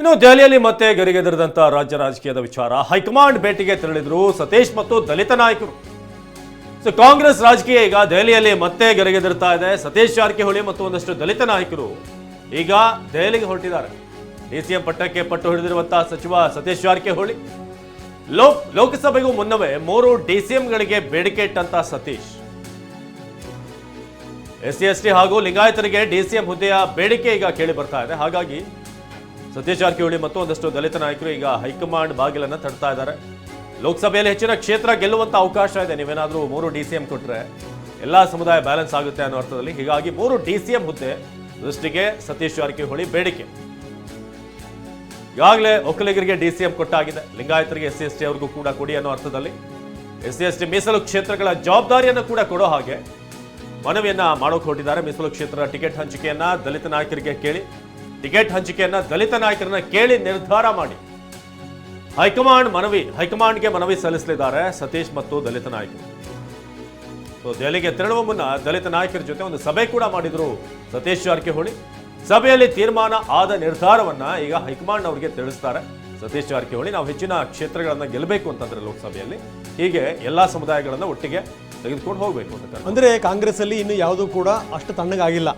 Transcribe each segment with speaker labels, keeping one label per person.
Speaker 1: ಇನ್ನು ದೆಹಲಿಯಲ್ಲಿ ಮತ್ತೆ ಗರಿಗೆದರಿದಂತಹ ರಾಜ್ಯ ರಾಜಕೀಯದ ವಿಚಾರ. ಹೈಕಮಾಂಡ್ ಭೇಟಿಗೆ ತೆರಳಿದ್ರು ಸತೀಶ್ ಮತ್ತು ದಲಿತ ನಾಯಕರು. ಸೊ, ಕಾಂಗ್ರೆಸ್ ರಾಜಕೀಯ ಈಗ ದೆಹಲಿಯಲ್ಲಿ ಮತ್ತೆ ಗರಿಗೆದರ್ತಾ ಇದೆ. ಸತೀಶ್ ಜಾರಕಿಹೊಳಿ ಮತ್ತು ಒಂದಷ್ಟು ದಲಿತ ನಾಯಕರು ಈಗ ದೆಹಲಿಗೆ ಹೊರಟಿದ್ದಾರೆ. ಡಿಸಿಎಂ ಪಟ್ಟಕ್ಕೆ ಪಟ್ಟು ಹಿಡಿದಿರುವಂತಹ ಸಚಿವ ಸತೀಶ್ ಜಾರಕಿಹೊಳಿ. ಲೋಕ್, ಲೋಕಸಭೆಗೂ ಮುನ್ನವೇ ಮೂರು ಡಿಸಿಎಂಗಳಿಗೆ ಬೇಡಿಕೆ ಇಟ್ಟಂತ Satish. S C S T ಹಾಗೂ ಲಿಂಗಾಯತರಿಗೆ ಡಿಸಿಎಂ ಹುದ್ದೆಯ ಬೇಡಿಕೆ ಈಗ ಕೇಳಿ ಬರ್ತಾ ಇದೆ. ಹಾಗಾಗಿ ಸತೀಶ್ ಜಾರಕಿಹೊಳಿ ಮತ್ತು ಒಂದಷ್ಟು ದಲಿತ ನಾಯಕರು ಈಗ ಹೈಕಮಾಂಡ್ ಬಾಗಿಲನ್ನ ತಡ್ತಾ ಇದ್ದಾರೆ. ಲೋಕಸಭೆಯಲ್ಲಿ ಹೆಚ್ಚಿನ ಕ್ಷೇತ್ರ ಗೆಲ್ಲುವಂತ ಅವಕಾಶ ಇದೆ. ನೀವೇನಾದ್ರೂ ಮೂರು ಡಿ ಸಿ ಎಂ ಎಲ್ಲಾ ಸಮುದಾಯ ಬ್ಯಾಲೆನ್ಸ್ ಆಗುತ್ತೆ ಅನ್ನೋ ಅರ್ಥದಲ್ಲಿ ಹೀಗಾಗಿ ಮೂರು ಡಿ ಸಿ ಎಂ ಹುದ್ದೆ ದೃಷ್ಟಿಗೆ ಸತೀಶ್ ಜಾರಕಿಹೊಳಿ ಬೇಡಿಕೆ. ಈಗಾಗಲೇ ಒಕ್ಕಲಿಗರಿಗೆ ಡಿ ಸಿ ಕೊಟ್ಟಾಗಿದೆ. ಲಿಂಗಾಯತರಿಗೆ ಎಸ್ ಸಿ ಎಸ್ ಟಿ ಅವ್ರಿಗೂ ಕೂಡ ಕೊಡಿ ಅನ್ನೋ ಅರ್ಥದಲ್ಲಿ ಎಸ್ ಸಿ ಎಸ್ ಟಿ ಮೀಸಲು ಕ್ಷೇತ್ರಗಳ ಜವಾಬ್ದಾರಿಯನ್ನು ಕೂಡ ಕೊಡೋ ಹಾಗೆ ಮನವಿಯನ್ನ ಮಾಡೋಕೆ ಹೊರಟಿದ್ದಾರೆ. ಮೀಸಲು ಕ್ಷೇತ್ರದ ಟಿಕೆಟ್ ಹಂಚಿಕೆಯನ್ನ ದಲಿತ ನಾಯಕರಿಗೆ ಕೇಳಿ ಟಿಕೆಟ್ ಹಂಚಿಕೆಯನ್ನ ದಲಿತ ನಾಯಕರನ್ನ ಕೇಳಿ ನಿರ್ಧಾರ ಮಾಡಿ. ಹೈಕಮಾಂಡ್ ಮನವಿ, ಹೈಕಮಾಂಡ್ಗೆ ಮನವಿ ಸಲ್ಲಿಸಲಿದ್ದಾರೆ ಸತೀಶ್ ಮತ್ತು ದಲಿತ ನಾಯಕರು. ಸೊ, ದೆಹಲಿಗೆ ತೆರಳುವ ಮುನ್ನ ದಲಿತ ನಾಯಕರ ಜೊತೆ ಒಂದು ಸಭೆ ಕೂಡ ಮಾಡಿದ್ರು ಸತೀಶ್ ಜಾರಕಿಹೊಳಿ. ಸಭೆಯಲ್ಲಿ ತೀರ್ಮಾನ ಆದ ನಿರ್ಧಾರವನ್ನ ಈಗ ಹೈಕಮಾಂಡ್ ಅವರಿಗೆ ತಿಳಿಸ್ತಾರೆ. ಸತೀಶ್ ಜಾರಕಿಹೊಳಿ, ನಾವು ಹೆಚ್ಚಿನ ಕ್ಷೇತ್ರಗಳನ್ನ ಗೆಲ್ಲಬೇಕು ಅಂತಂದ್ರೆ ಲೋಕಸಭೆಯಲ್ಲಿ. ಹೀಗೆ ಎಲ್ಲಾ ಸಮುದಾಯಗಳನ್ನ ಒಟ್ಟಿಗೆ ತೆಗೆದುಕೊಂಡು ಹೋಗಬೇಕು ಅಂತ
Speaker 2: ಅಂದ್ರೆ ಕಾಂಗ್ರೆಸ್ ಅಲ್ಲಿ ಇನ್ನು ಯಾವುದೂ ಕೂಡ ಅಷ್ಟು ತಣ್ಣಗಾಗಿಲ್ಲ.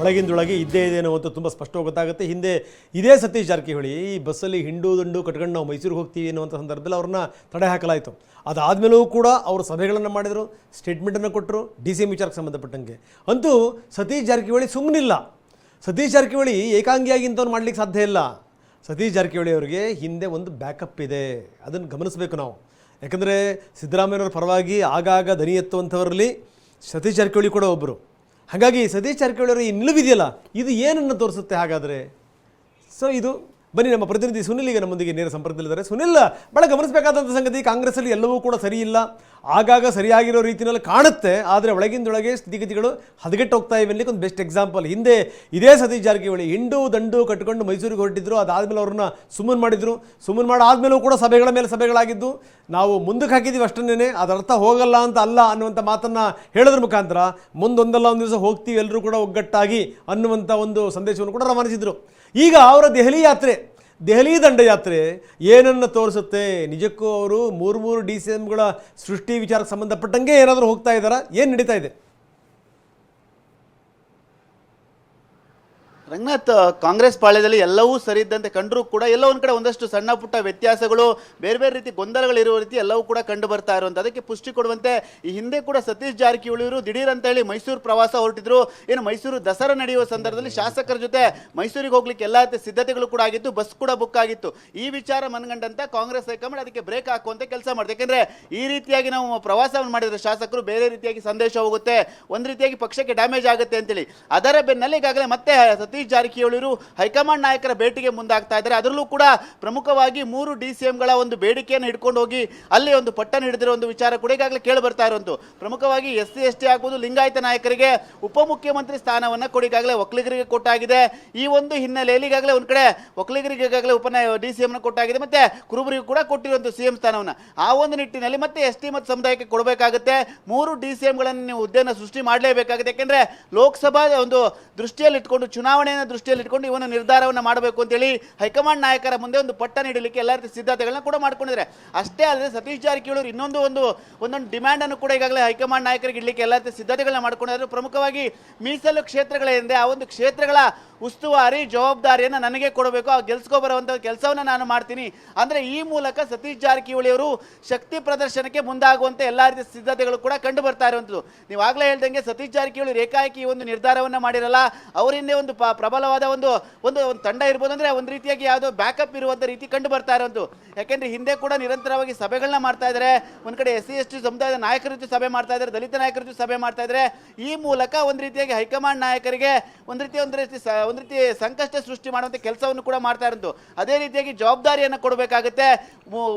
Speaker 2: ಒಳಗಿಂದೊಳಗೆ ಇದ್ದೇ ಇದೆ ಅಂತ ತುಂಬ ಸ್ಪಷ್ಟವಾಗಿ ಗೊತ್ತಾಗುತ್ತೆ. ಹಿಂದೆ ಇದೇ ಸತೀಶ್ ಜಾರಕಿಹೊಳಿ, ಈ ಬಸ್ಸಲ್ಲಿ ಹಿಂಡು ದಂಡು ಕಟ್ಕೊಂಡು ನಾವು ಮೈಸೂರಿಗೆ ಹೋಗ್ತೀವಿ ಅನ್ನುವಂಥ ಸಂದರ್ಭದಲ್ಲಿ ಅವ್ರನ್ನ ತಡೆ ಹಾಕಲಾಯಿತು. ಅದಾದಮೇಲೂ ಕೂಡ ಅವರು ಸಭೆಗಳನ್ನು ಮಾಡಿದರು, ಸ್ಟೇಟ್ಮೆಂಟನ್ನು ಕೊಟ್ಟರು ಡಿ ಸಿ ಎಂ ವಿಚಾರಕ್ಕೆ ಸಂಬಂಧಪಟ್ಟಂಗೆ. ಅಂತೂ ಸತೀಶ್ ಜಾರಕಿಹೊಳಿ ಸುಮ್ಮನಿಲ್ಲ ಸತೀಶ್ ಜಾರಕಿಹೊಳಿ ಏಕಾಂಗಿಯಾಗಿ ಇಂಥವ್ನು ಮಾಡ್ಲಿಕ್ಕೆ ಸಾಧ್ಯ ಇಲ್ಲ. ಸತೀಶ್ ಜಾರಕಿಹೊಳಿ ಅವರಿಗೆ ಹಿಂದೆ ಒಂದು ಬ್ಯಾಕಪ್ ಇದೆ. ಅದನ್ನು ಗಮನಿಸಬೇಕು ನಾವು. ಯಾಕಂದರೆ ಸಿದ್ದರಾಮಯ್ಯನವರ ಪರವಾಗಿ ಆಗಾಗ ದನಿ ಎತ್ತುವಂಥವರಲ್ಲಿ ಸತೀಶ್ ಜಾರಕಿಹೊಳಿ ಕೂಡ ಒಬ್ಬರು ಹಾಗಾಗಿ ಸತೀಶ್ ಜಾರಕಿಹೊಳಿ ಅವರ ಈ ನಿಲುವಿದೆಯಲ್ಲ, ಇದು ಏನನ್ನು ತೋರಿಸುತ್ತೆ ಹಾಗಾದರೆ? ಸೊ ಇದು ಬನ್ನಿ ನಮ್ಮ ಪ್ರತಿನಿಧಿ ಸುನಿಲ್ ಈಗ ನಮ್ಮೊಂದಿಗೆ ನೇರ ಸಂಪರ್ಕದಲ್ಲಿದ್ದಾರೆ. ಸುನಿಲ್ ಭಾಳ ಗಮನಿಸಬೇಕಾದಂಥ ಸಂಗತಿ, ಕಾಂಗ್ರೆಸ್ಸಲ್ಲಿ ಎಲ್ಲವೂ ಕೂಡ ಸರಿ ಇಲ್ಲ ಆಗಾಗ ಸರಿಯಾಗಿರೋ ರೀತಿಯಲ್ಲಿ ಕಾಣುತ್ತೆ, ಆದರೆ ಒಳಗಿಂದೊಳಗೆ ಸ್ಥಿತಿಗತಿಗಳು ಹದಗೆಟ್ಟು ಹೋಗ್ತಾ ಇವೆ ಅನ್ನಲಿಕ್ಕೆ ಒಂದು ಬೆಸ್ಟ್ ಎಕ್ಸಾಂಪಲ್. ಹಿಂದೆ ಇದೇ ಸತೀಶ್ ಜಾರಕಿಹೊಳಿ ಹಿಂಡು ದಂಡು ಕಟ್ಕೊಂಡು ಮೈಸೂರಿಗೆ ಹೊರಟಿದ್ರು ಅದಾದಮೇಲೆ ಅವ್ರನ್ನ ಸುಮ್ಮನ್ ಮಾಡಿದ್ರು. ಸುಮ್ಮನ್ ಮಾಡಾದ್ಮೇಲೂ ಕೂಡ ಸಭೆಗಳ ಮೇಲೆ ಸಭೆಗಳಾಗಿದ್ದು. ನಾವು ಮುಂದಕ್ಕೆ ಹಾಕಿದ್ದೀವಿ ಅಷ್ಟನ್ನೇ ಅದರ್ಥ ಹೋಗಲ್ಲ ಅಂತ ಅಲ್ಲ ಅನ್ನುವಂಥ ಮಾತನ್ನು ಹೇಳೋದ್ರ ಮುಖಾಂತರ ಮುಂದೊಂದಲ್ಲ ಒಂದು ದಿವಸ ಹೋಗ್ತೀವಿ ಎಲ್ಲರೂ ಕೂಡ ಒಗ್ಗಟ್ಟಾಗಿ ಅನ್ನುವಂಥ ಒಂದು ಸಂದೇಶವನ್ನು ಕೂಡ ರವಾನಿಸಿದರು. ಈಗ ಅವರ ದೆಹಲಿ ಯಾತ್ರೆ ದೆಹಲಿ ದಂಡಯಾತ್ರೆ ಏನನ್ನು ತೋರಿಸುತ್ತೆ? ನಿಜಕ್ಕೂ ಅವರು ಮೂರು ಮೂರು ಡಿ ಸಿ ಎಮ್ಗಳ ಸೃಷ್ಟಿ ವಿಚಾರಕ್ಕೆ ಸಂಬಂಧಪಟ್ಟಂಗೆ ಏನಾದರೂ ಹೋಗ್ತಾ ಇದ್ದಾರಾ? ಏನು ನಡೀತಾ ಇದೆ?
Speaker 3: ರಂಗನಾಥ್, ಕಾಂಗ್ರೆಸ್ ಪಾಳ್ಯದಲ್ಲಿ ಎಲ್ಲವೂ ಸರಿ ಇದ್ದಂತೆ ಕಂಡರೂ ಕೂಡ ಎಲ್ಲ ಒಂದು ಕಡೆ ಒಂದಷ್ಟು ಸಣ್ಣ ಪುಟ್ಟ ವ್ಯತ್ಯಾಸಗಳು, ಬೇರೆ ಬೇರೆ ರೀತಿ ಗೊಂದಲಗಳಿರುವ ರೀತಿ ಎಲ್ಲವೂ ಕೂಡ ಕಂಡು ಬರ್ತಾ ಇರುವಂತ ಅದಕ್ಕೆ ಪುಷ್ಟಿ ಕೊಡುವಂತೆ ಈ ಹಿಂದೆ ಕೂಡ ಸತೀಶ್ ಜಾರಕಿಹೊಳಿ ದಿಢೀರ್ ಅಂತ ಹೇಳಿ ಮೈಸೂರು ಪ್ರವಾಸ ಹೊರಟಿದ್ರು. ಏನು ಮೈಸೂರು ದಸರಾ ನಡೆಯುವ ಸಂದರ್ಭದಲ್ಲಿ ಶಾಸಕರ ಜೊತೆ ಮೈಸೂರಿಗೆ ಹೋಗ್ಲಿಕ್ಕೆ ಎಲ್ಲ ಸಿದ್ಧತೆಗಳು ಕೂಡ ಆಗಿತ್ತು, ಬಸ್ ಕೂಡ ಬುಕ್ ಆಗಿತ್ತು. ಈ ವಿಚಾರ ಮನಗಂಡಂತ ಕಾಂಗ್ರೆಸ್ ಹೈಕಮಾಂಡ್ ಅದಕ್ಕೆ ಬ್ರೇಕ್ ಹಾಕುವಂತೆ ಕೆಲಸ ಮಾಡಿದೆ ಯಾಕೆಂದ್ರೆ ಈ ರೀತಿಯಾಗಿ ನಾವು ಪ್ರವಾಸವನ್ನು ಮಾಡಿದ್ರೆ ಶಾಸಕರು ಬೇರೆ ರೀತಿಯಾಗಿ ಸಂದೇಶ ಹೋಗುತ್ತೆ, ಒಂದು ರೀತಿಯಾಗಿ ಪಕ್ಷಕ್ಕೆ ಡ್ಯಾಮೇಜ್ ಆಗುತ್ತೆ ಅಂತೇಳಿ. ಅದರ ಬೆನ್ನಲ್ಲೇ ಈಗಾಗಲೇ ಮತ್ತೆ ಸತೀಶ್ ಜಾರಕಿಹೊಳಿರು ಹೈಕಮಾಂಡ್ ನಾಯಕರ ಭೇಟಿಗೆ ಮುಂದಾಗ್ತಾ ಇದ್ದಾರೆ. ಅದರಲ್ಲೂ ಕೂಡ ಪ್ರಮುಖವಾಗಿ ಮೂರು ಡಿ ಸಿ ಎಂಗಳ ಒಂದು ಬೇಡಿಕೆಯನ್ನು ಹಿಡ್ಕೊಂಡು ಹೋಗಿ ಅಲ್ಲಿ ಒಂದು ಪಟ್ಟಣ ಹಿಡಿದಿರೋ ಒಂದು ವಿಚಾರ ಕೂಡ ಈಗಾಗಲೇ ಕೇಳಿ ಬರ್ತಾ ಇರುವಂತು. ಪ್ರಮುಖವಾಗಿ ಎಸ್ ಸಿ, ಎಸ್ ಟಿ ಆಗ್ಬೋದು ಲಿಂಗಾಯತ ನಾಯಕರಿಗೆ ಉಪಮುಖ್ಯಮಂತ್ರಿ ಸ್ಥಾನವನ್ನ ಕೂಡ ಈಗಾಗಲೇ ಒಕ್ಕಲಿಗರಿಗೆ ಕೊಟ್ಟಾಗಿದೆ. ಈ ಒಂದು ಹಿನ್ನೆಲೆಯಲ್ಲಿ ಈಗಾಗಲೇ ಒಂದು ಕಡೆ ಒಕ್ಕಲಿಗರಿಗೆ ಈಗಾಗಲೇ ಉಪ ಡಿ ಸಿ ಎಂನ ಕೊಟ್ಟಾಗಿದೆ. ಮತ್ತೆ ಕುರುಬರಿಗೂ ಕೂಡ ಕೊಟ್ಟಿರುವಂಥ ಸಿ ಎಂ ಸ್ಥಾನವನ್ನ. ಆ ಒಂದು ನಿಟ್ಟಿನಲ್ಲಿ ಮತ್ತೆ ಎಸ್ ಟಿ ಮತ್ತು ಸಮುದಾಯಕ್ಕೆ ಕೊಡಬೇಕಾಗುತ್ತೆ. ಮೂರು ಡಿ ಸಿ ಎಂಗಳನ್ನು ನೀವು ಹುದ್ದೆಯನ್ನು ಸೃಷ್ಟಿ ಮಾಡಲೇಬೇಕಾಗುತ್ತೆ ಯಾಕೆಂದ್ರೆ ಲೋಕಸಭಾ ಒಂದು ದೃಷ್ಟಿಯಲ್ಲಿ ಇಟ್ಕೊಂಡು ಚುನಾವಣೆಯನ್ನು ದೃಷ್ಟಿಯಲ್ಲಿ ಇಟ್ಕೊಂಡು ಇವನ ನಿರ್ಧಾರವನ್ನು ಮಾಡಬೇಕು ಅಂತೇಳಿ ಹೈಕಮಾಂಡ್ ನಾಯಕರ ಮುಂದೆ ಒಂದು ಪಟ್ಟ ನೀಡಲಿಕ್ಕೆ ಎಲ್ಲ ರೀತಿ ಸಿದ್ಧತೆಗಳನ್ನ ಕೂಡ ಮಾಡ್ಕೊಂಡಿದ್ದಾರೆ. ಅಷ್ಟೇ ಅಲ್ಲದೆ ಸತೀಶ್ ಜಾರಕಿಹೊಳಿ ಇನ್ನೊಂದು ಒಂದು, ಒಂದೊಂದು ಡಿಮ್ಯಾಂಡ್ ಅನ್ನು ಕೂಡ ಈಗಾಗಲೇ ಹೈಕಮಾಂಡ್ ನಾಯಕರಿಗೆ ಇಡ್ಲಿಕ್ಕೆ ಎಲ್ಲ ರೀತಿ ಸಿದ್ಧತೆಗಳನ್ನ ಮಾಡ್ಕೊಂಡಿದ್ದಾರೆ. ಪ್ರಮುಖವಾಗಿ ಮೀಸಲು ಕ್ಷೇತ್ರಗಳೇನಿದೆ ಆ ಒಂದು ಕ್ಷೇತ್ರಗಳ ಉಸ್ತುವಾರಿ ಜವಾಬ್ದಾರಿಯನ್ನು ನನಗೆ ಕೊಡಬೇಕು, ಆ ಗೆಲ್ಸ್ಕೊ ಬರುವಂಥ ಕೆಲಸವನ್ನು ನಾನು ಮಾಡ್ತೀನಿ. ಅಂದರೆ ಈ ಮೂಲಕ ಸತೀಶ್ ಜಾರಕಿಹೊಳಿ ಅವರು ಶಕ್ತಿ ಪ್ರದರ್ಶನಕ್ಕೆ ಮುಂದಾಗುವಂಥ ಎಲ್ಲ ರೀತಿಯ ಸಿದ್ಧತೆಗಳು ಕೂಡ ಕಂಡು ಬರ್ತಾ ಇರುವಂಥದ್ದು ನೀವು ಆಗ್ಲೇ ಹೇಳ್ದಂಗೆ ಸತೀಶ್ ಜಾರಕಿಹೊಳಿ ರೇಖಾಯಕಿ ಒಂದು ನಿರ್ಧಾರವನ್ನು ಮಾಡಿರಲ್ಲ, ಅವರಿಂದೇ ಒಂದು ಪ್ರಬಲವಾದ ಒಂದು ಒಂದು ಒಂದು ತಂಡ ಇರ್ಬೋದು ಅಂದರೆ ಒಂದು ರೀತಿಯಾಗಿ ಯಾವುದೋ ಬ್ಯಾಕಪ್ ಇರುವಂಥ ರೀತಿ ಕಂಡು ಬರ್ತಾ ಇರುವಂಥದ್ದು ಯಾಕೆಂದರೆ ಹಿಂದೆ ಕೂಡ ನಿರಂತರವಾಗಿ ಸಭೆಗಳನ್ನ ಮಾಡ್ತಾ ಇದ್ದಾರೆ ಒಂದು ಕಡೆ ಎಸ್ ಸಿ, ಎಸ್ ಸಮುದಾಯದ ನಾಯಕರ ಜೊತೆ ಸಭೆ ಮಾಡ್ತಾ ಇದ್ದಾರೆ ದಲಿತ ನಾಯಕರ ಜೊತೆ ಸಭೆ ಮಾಡ್ತಾ ಇದ್ದಾರೆ ಈ ಮೂಲಕ ಒಂದು ರೀತಿಯಾಗಿ ಹೈಕಮಾಂಡ್ ನಾಯಕರಿಗೆ ಒಂದು ರೀತಿಯ ಒಂದು ರೀತಿ ಒಂದು ರೀತಿ ಸಂಕಷ್ಟ ಸೃಷ್ಟಿ ಮಾಡುವಂತ ಕೆಲಸವನ್ನು ಕೂಡ ಮಾಡ್ತಾ ಇರೋದು. ಅದೇ ರೀತಿಯಾಗಿ ಜವಾಬ್ದಾರಿಯನ್ನು ಕೊಡಬೇಕಾಗುತ್ತೆ.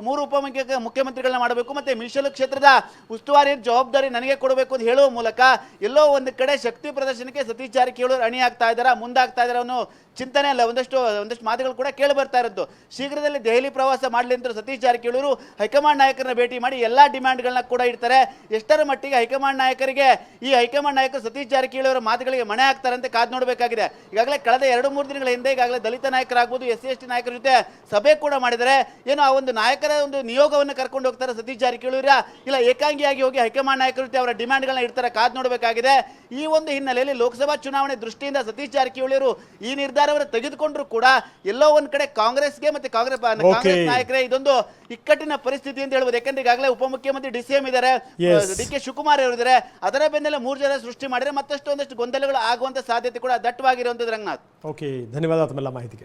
Speaker 3: ಮೂರು ಉಪಮುಖ್ಯ, ಮುಖ್ಯಮಂತ್ರಿಗಳನ್ನ ಮಾಡಬೇಕು ಮತ್ತೆ ಮೀಸಲು ಕ್ಷೇತ್ರದ ಉಸ್ತುವಾರಿ ಜವಾಬ್ದಾರಿ ನನಗೆ ಕೊಡಬೇಕು ಅಂತ ಹೇಳುವ ಮೂಲಕ ಎಲ್ಲೋ ಒಂದು ಕಡೆ ಶಕ್ತಿ ಪ್ರದರ್ಶನಕ್ಕೆ ಸತೀಶ್ ಜಾರಕಿಹೊಳಿ ಅಣಿ ಆಗ್ತಾ ಇದ್ದಾರಾ, ಮುಂದಾಗ್ತಾ ಇದ್ದಾರೆ ಅವನು ಚಿಂತನೆ ಅಲ್ಲ. ಒಂದಷ್ಟು ಒಂದಷ್ಟು ಮಾತುಗಳು ಕೂಡ ಕೇಳಿ ಬರ್ತಾ ಇರೋದು. ಶೀಘ್ರದಲ್ಲಿ ದೆಹಲಿ ಪ್ರವಾಸ ಮಾಡಲಿ ಅಂತ ಸತೀಶ್ ಜಾರಕಿಹೊಳಿ ಹೈಕಮಾಂಡ್ ನಾಯಕರನ್ನ ಭೇಟಿ ಮಾಡಿ ಎಲ್ಲಾ ಡಿಮ್ಯಾಂಡ್ಗಳನ್ನ ಕೂಡ ಇಡ್ತಾರೆ. ಎಷ್ಟರ ಮಟ್ಟಿಗೆ ಹೈಕಮಾಂಡ್ ನಾಯಕರಿಗೆ ಈ ಹೈಕಮಾಂಡ್ ನಾಯಕರು ಸತೀಶ್ ಜಾರಕಿಹೊಳಿ ಅವರ ಮಾತುಗಳಿಗೆ ಮಣೆ ಆಗ್ತಾರಂತೆ ಅಂತ ಕಾದ್ ನೋಡಬೇಕಾಗಿದೆ. ಈಗಾಗಲೇ ಕಳೆದ ಎರಡು ಮೂರು ದಿನಗಳ ಹಿಂದೆ ಈಗಾಗಲೇ ದಲಿತ ನಾಯಕರಾಗ್ಬೋದು ಎಸ್ ಸಿ ಎಸ್ ಟಿ ನಾಯಕರ ಜೊತೆ ಸಭೆ ಕೂಡ ಮಾಡಿದರೆ ಏನು ಆ ಒಂದು ನಾಯಕರ ಒಂದು ನಿಯೋಗವನ್ನು ಕರ್ಕೊಂಡು ಹೋಗ್ತಾರೆ ಸತೀಶ್ ಜಾರಕಿಹೊಳಿ ಅವರ ಇಲ್ಲ ಏಕಾಂಗಿಯಾಗಿ ಹೋಗಿ ಹೈಕಮಾಂಡ್ ನಾಯಕರ ಜೊತೆ ಅವರ ಡಿಮ್ಯಾಂಡ್ಗಳನ್ನ ಇಡ್ತಾರೆ ಕಾದ್ ನೋಡಬೇಕಾಗಿದೆ. ಈ ಒಂದು ಹಿನ್ನೆಲೆಯಲ್ಲಿ ಲೋಕಸಭಾ ಚುನಾವಣೆ ದೃಷ್ಟಿಯಿಂದ ಸತೀಶ್ ಜಾರಕಿಹೊಳಿ ಅವರು ಈ ನಿರ್ಧಾರವನ್ನು ತೆಗೆದುಕೊಂಡ್ರು ಕೂಡ ಎಲ್ಲೋ ಒಂದ್ ಕಡೆ ಕಾಂಗ್ರೆಸ್ಗೆ ಮತ್ತೆ ಕಾಂಗ್ರೆಸ್ ಕಾಂಗ್ರೆಸ್ ನಾಯಕರೇ ಇದೊಂದು ಇಕ್ಕಟ್ಟಿನ ಪರಿಸ್ಥಿತಿ ಅಂತ ಹೇಳ್ಬೋದು. ಯಾಕಂದ್ರೆ ಈಗಾಗಲೇ ಉಪಮುಖ್ಯಮಂತ್ರಿ ಡಿ ಸಿ ಎಂ ಇದ್ದಾರೆ ಡಿ ಕೆ ಶಿವಕುಮಾರ್ ಅವರು ಇದ್ದಾರೆ ಅದರ ಬೆನ್ನಲ್ಲೇ ಮೂರು ಜನ ಸೃಷ್ಟಿ ಮಾಡಿದ್ರೆ ಮತ್ತಷ್ಟು ಒಂದಷ್ಟು ಗೊಂದಲಗಳು ಆಗುವಂತ ಸಾಧ್ಯತೆ ಕೂಡ ದಟ್ಟವಾಗಿರುವಂತದ್ದು राहणार
Speaker 2: ओके धन्यवाद मला माहिती